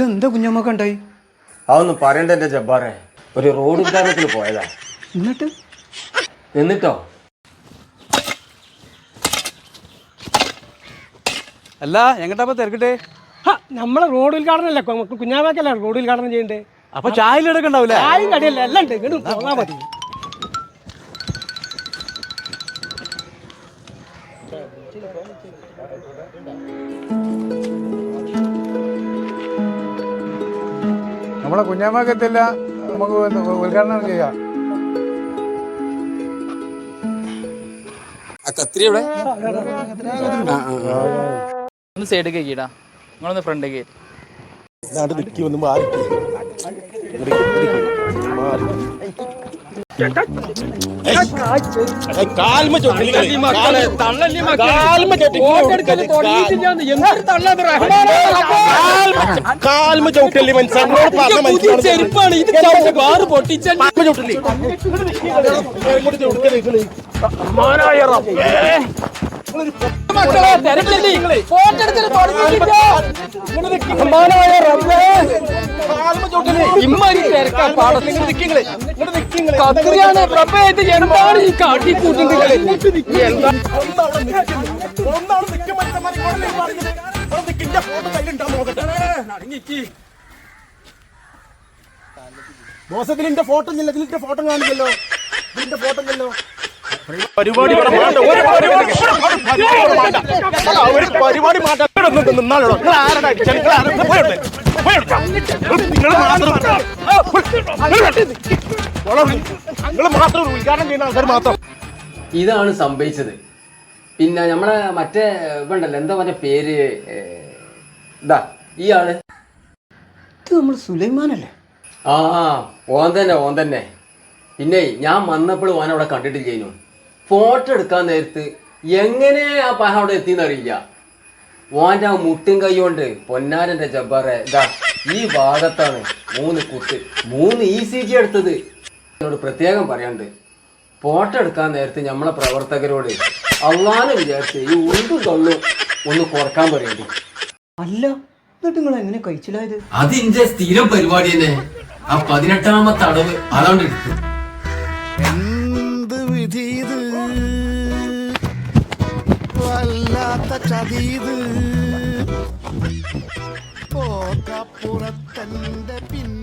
ഇതെന്താ കുഞ്ഞമ്മക്ക് ഉണ്ടായി അതൊന്നും പറയണ്ട എന്റെ ജബ്ബാറെ. ഒരു റോഡ് ഉദ്ഘാടനത്തിൽ പോയതാ. എന്നിട്ട്? എന്നിട്ടോ? അല്ല എങ്ങട്ടാ തിരക്കട്ടെ? ഹ, നമ്മളെ റോഡ് ഉദ്ഘാടനമല്ലേ കുഞ്ഞാമാക്കല്ലേ റോഡ് ഉദ്ഘാടനം ചെയ്യണ്ടേ? അപ്പൊ ചായയിൽ ഉണ്ടാവില്ലേ ചായയും കടിയല്ല? എല്ലാം ഉണ്ട്. ഇങ്ങോട്ട് മതി. നമ്മളെ കുഞ്ഞാമ്മക്കെത്തില്ല. നമുക്ക് ഉദ്ഘാടനം ചെയ്യാം. ഒന്ന് സൈഡ് കേക്കിടാ നിങ്ങളൊന്ന് ഫ്രണ്ട് കേക്ക് ചെരുപ്പാണ് ഇത് കാറ് പൊട്ടിച്ച മക്കളെ തിരക്കില്ലേ ഫോട്ടോ എടുത്തിട്ട് തുടങ്ങിയിട്ടില്ല ഇമ്മാരി തിരക്കാ പാടത്ത് പ്രഭേത് എന്താണ് ഈ കാട്ടിക്കൂട്ടുന്നത് ബോസത്തിലിന്റെ ഫോട്ടോ ഇല്ല ഇതിലിന്റെ ഫോട്ടോ കാണിക്കല്ലോ ഇതിന്റെ ഫോട്ടോ ഇല്ലല്ലോ. പരിപാടി. ഒരു പരിപാടി മാറ്റാൻ നിന്നാലോ. നിങ്ങൾ ആരുടെ അടിച്ചാൽ നിങ്ങൾ ആരുടെ പോയോട്ടെ നിങ്ങൾ മാത്രം മാത്രം ഒരു ഉദ്ഘാടനം ചെയ്യുന്ന ആൾക്കാർ മാത്രം. ഇതാണ് സംഭവിച്ചത്. പിന്നെ നമ്മളെ മറ്റേ ഇവണ്ടല്ലോ എന്താ മറ്റേ പേര്? ഇതാ ഈ ആൾ ഇത് നമ്മൾ സുലൈമാനല്ലേ? ആ ഓൻ തന്നെ ഓൻ തന്നെ. പിന്നെ ഞാൻ വന്നപ്പോൾ ഓൻ അവിടെ കണ്ടിട്ടില്ലേനു. ഫോട്ടോ എടുക്കാൻ നേരത്ത് എങ്ങനെ ആ പഹ അവിടെ എത്തിയെന്നറിയില്ല ഓന്റെ ആ മുട്ടും കൈ കൊണ്ട് പൊന്നാരന്റെ ജബ്ബാറെ ഇതാ ഈ ഭാഗത്താണ് മൂന്ന് കുത്ത്. മൂന്ന് ഇ സി ജി എടുത്തത്. എന്നോട് പ്രത്യേകം പറയാണ്ട് ഫോട്ടോ എടുക്കാൻ നേരത്തെ നമ്മളെ പ്രവർത്തകരോട് അള്ളാനെ വിചാരിച്ച് ഈ ഉണ്ടു തൊള്ളു ഒന്ന് കുറയ്ക്കാൻ പറയണ്ടി. അല്ല എന്നിട്ട് നിങ്ങൾ എങ്ങനെ കഴിച്ചില്ലായത് അത് ഇന്റെ സ്ഥിരം പരിപാടി തന്നെ. ആ പതിനെട്ടാമത്തെ അടവ് അതുകൊണ്ട് എടുത്തു. செய்த சதி இது போக்கப்புறத்தந்த பின்